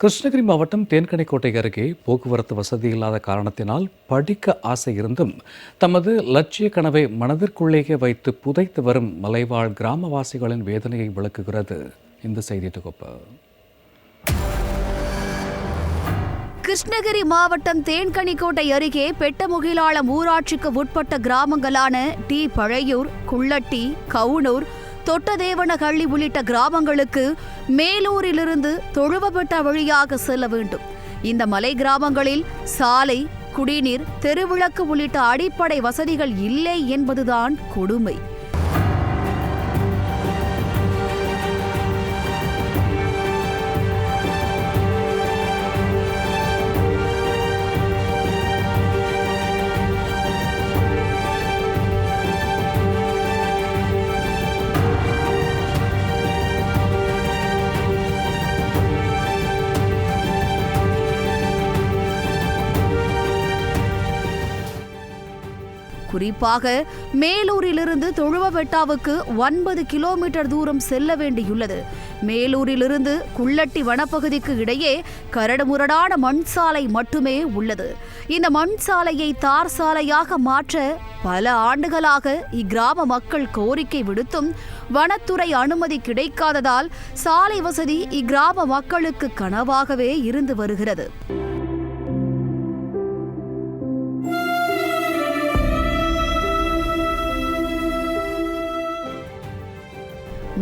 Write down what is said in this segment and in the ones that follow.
கிருஷ்ணகிரி மாவட்டம் தேன்கனிக்கோட்டை அருகே போக்குவரத்து வசதி இல்லாத காரணத்தினால் படிக்க ஆசை இருந்தும் தமது லட்சிய கனவை மனதிற்குள்ளேயே வைத்து புதைத்து வரும் மலைவாழ் கிராமவாசிகளின் வேதனையை விளக்குகிறது இந்த செய்தி தொகுப்பு. கிருஷ்ணகிரி மாவட்டம் தேன்கனிக்கோட்டை அருகே பெட்டமுகிலாளம் ஊராட்சிக்கு உட்பட்ட கிராமங்களான டி. பழையூர் குள்ளட்டி கவுனூர் தொட்டதேவனஹள்ளி உள்ளிட்ட கிராமங்களுக்கு மேலூரிலிருந்து தொழுவப்பட்ட வழியாக செல்ல வேண்டும். இந்த மலை கிராமங்களில் சாலை குடிநீர் தெருவிளக்கு உள்ளிட்ட அடிப்படை வசதிகள் இல்லை என்பதுதான் கொடுமை. குறிப்பாக மேலூரிலிருந்து தொழுவவெட்டாவுக்கு ஒன்பது கிலோமீட்டர் தூரம் செல்ல வேண்டியுள்ளது. மேலூரிலிருந்து குள்ளட்டி வனப்பகுதிக்கு இடையே கரடுமுரடான மண் சாலை மட்டுமே உள்ளது. இந்த மண் சாலையை தார் சாலையாக மாற்ற பல ஆண்டுகளாக இக்கிராம மக்கள் கோரிக்கை விடுத்தும் வனத்துறை அனுமதி கிடைக்காததால் சாலை வசதி இக்கிராம மக்களுக்கு கனவாகவே இருந்து வருகிறது.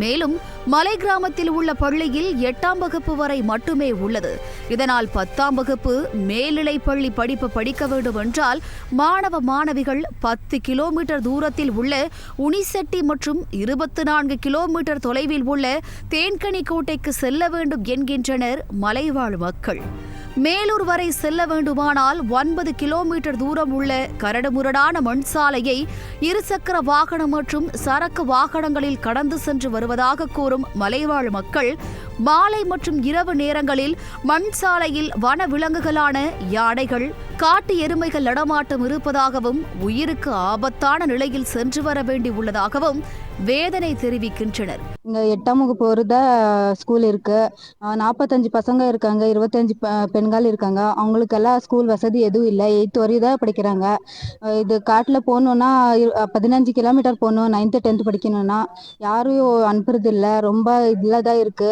மேலும் மலை கிராமத்தில் உள்ள பள்ளியில் எட்டாம் வகுப்பு வரை மட்டுமே உள்ளது. இதனால் பத்தாம் வகுப்பு மேல்நிலை பள்ளி படிப்பு படிக்க வேண்டும் என்றால் மாணவ மாணவிகள் பத்து கிலோமீட்டர் தூரத்தில் உள்ள உனிசெட்டி மற்றும் இருபத்தி நான்கு கிலோமீட்டர் தொலைவில் உள்ள தேன்கனிக்கோட்டைக்கு செல்ல வேண்டும் என்கின்றனர் மலைவாழ் மக்கள். மேலூர் வரை செல்ல வேண்டுமானால் ஒன்பது கிலோமீட்டர் தூரம் உள்ள கரடுமுரடான மண் சாலையை இருசக்கர வாகனம் மற்றும் சரக்கு வாகனங்களில் கடந்து சென்று வருவதாக கூறும் மலைவாழ் மக்கள் மாலை மற்றும் இரவு நேரங்களில் மண் சாலையில் வன விலங்குகளான யானைகள் காட்டு எருமைகள் நடமாட்டம் இருப்பதாகவும் உயிருக்கு ஆபத்தான நிலையில் சென்று வர வேண்டி உள்ளதாகவும் வேதனை தெரிவிக்கின்றனர். இங்க எட்டாம் வகுப்பு வருத ஸ்கூல் இருக்கு. நாற்பத்தஞ்சு பசங்க இருக்காங்க இருபத்தஞ்சு பெண்கள் இருக்காங்க. அவங்களுக்கெல்லாம் ஸ்கூல் வசதி எதுவும் இல்லை. எயித் வரையும் தான் படிக்கிறாங்க. இது காட்டில் போகணுன்னா பதினஞ்சு கிலோமீட்டர் போகணும். நைன்த்து டென்த்து படிக்கணும்னா யாரும் அனுப்புறது இல்லை ரொம்ப இதில் தான் இருக்கு.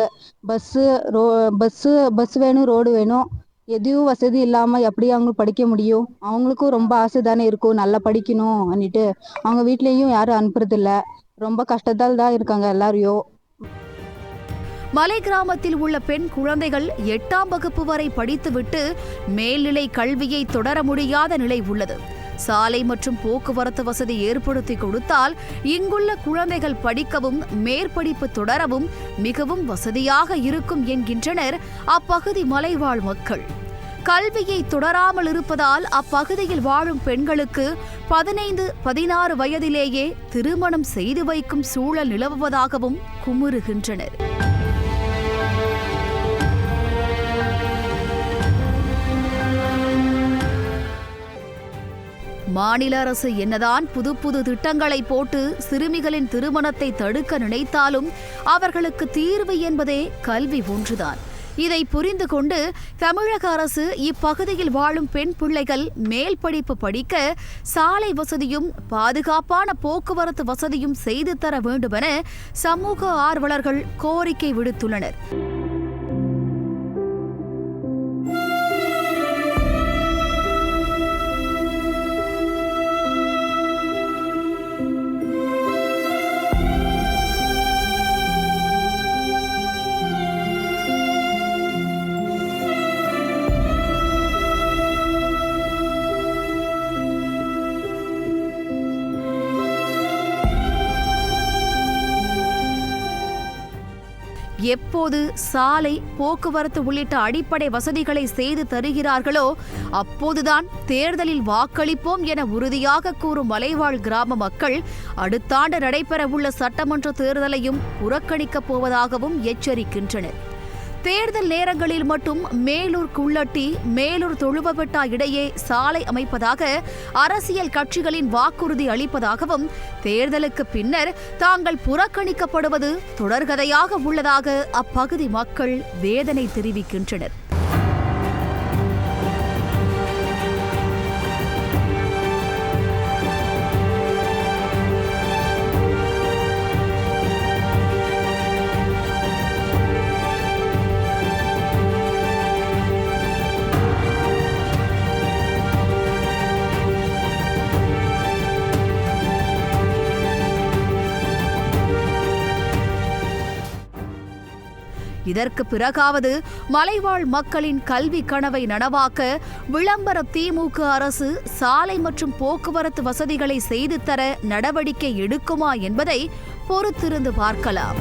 பஸ்ஸு ரோ பஸ்ஸு பஸ் வேணும் ரோடு வேணும். எதுவும் வசதி இல்லாமல் எப்படி அவங்க படிக்க முடியும்? அவங்களுக்கும் ரொம்ப ஆசை தானே இருக்கும். நல்லா படிக்கணும் அன்னிட்டு. அவங்க வீட்லேயும் யாரும் அனுப்புறதில்ல. ரொம்ப கஷ்டத்தால் தான் இருக்காங்க எல்லாரையும். மலை கிராமத்தில் உள்ள பெண் குழந்தைகள் எட்டாம் வகுப்பு வரை படித்துவிட்டு மேல்நிலை கல்வியை தொடர முடியாத நிலை உள்ளது. சாலை மற்றும் போக்குவரத்து வசதி ஏற்படுத்தி கொடுத்தால் இங்குள்ள குழந்தைகள் படிக்கவும் மேற்படிப்பு தொடரவும் மிகவும் வசதியாக இருக்கும் என்கின்றனர் அப்பகுதி மலைவாழ் மக்கள். கல்வியை தொடராமல் இருப்பதால் அப்பகுதியில் வாழும் பெண்களுக்கு பதினைந்து பதினாறு வயதிலேயே திருமணம் செய்து வைக்கும் சூழல் நிலவுவதாகவும் குமுறுகின்றனர். மாநில அரசு என்னதான் புது புது திட்டங்களை போட்டு சிறுமிகளின் திருமணத்தை தடுக்க நினைத்தாலும் அவர்களுக்கு தீர்வு என்பதே கல்வி ஒன்றுதான். இதை புரிந்து கொண்டு தமிழக அரசு இப்பகுதியில் வாழும் பெண் பிள்ளைகள் மேல் படிப்பு படிக்க சாலை வசதியும் பாதுகாப்பான போக்குவரத்து வசதியும் செய்து தர வேண்டுமென சமூக ஆர்வலர்கள் கோரிக்கை விடுத்துள்ளனர். எப்போது சாலை போக்குவரத்து உள்ளிட்ட அடிப்படை வசதிகளை செய்து தருகிறார்களோ அப்போதுதான் தேர்தலில் வாக்களிப்போம் என உறுதியாக கூறும் மலைவாழ் கிராம மக்கள் அடுத்தாண்டு நடைபெறவுள்ள சட்டமன்ற தேர்தலையும் புறக்கணிக்கப் போவதாகவும் எச்சரிக்கின்றனர். தேர்தல் நேரங்களில் மட்டும் மேலூர் குள்ளட்டி மேலூர் தொழுவபெட்டா இடையே சாலை அமைப்பதாக அரசியல் கட்சிகளின் வாக்குறுதி அளிப்பதாகவும் தேர்தலுக்கு பின்னர் தாங்கள் புறக்கணிக்கப்படுவது தொடர்கதையாக உள்ளதாக அப்பகுதி மக்கள் வேதனை தெரிவிக்கின்றனர். இதற்கு பிறகாவது மலைவாழ் மக்களின் கல்வி கனவை நனவாக்க விளம்பர திமுக அரசு சாலை மற்றும் போக்குவரத்து வசதிகளை செய்து தர நடவடிக்கை எடுக்குமா என்பதை பொறுத்திருந்து பார்க்கலாம்.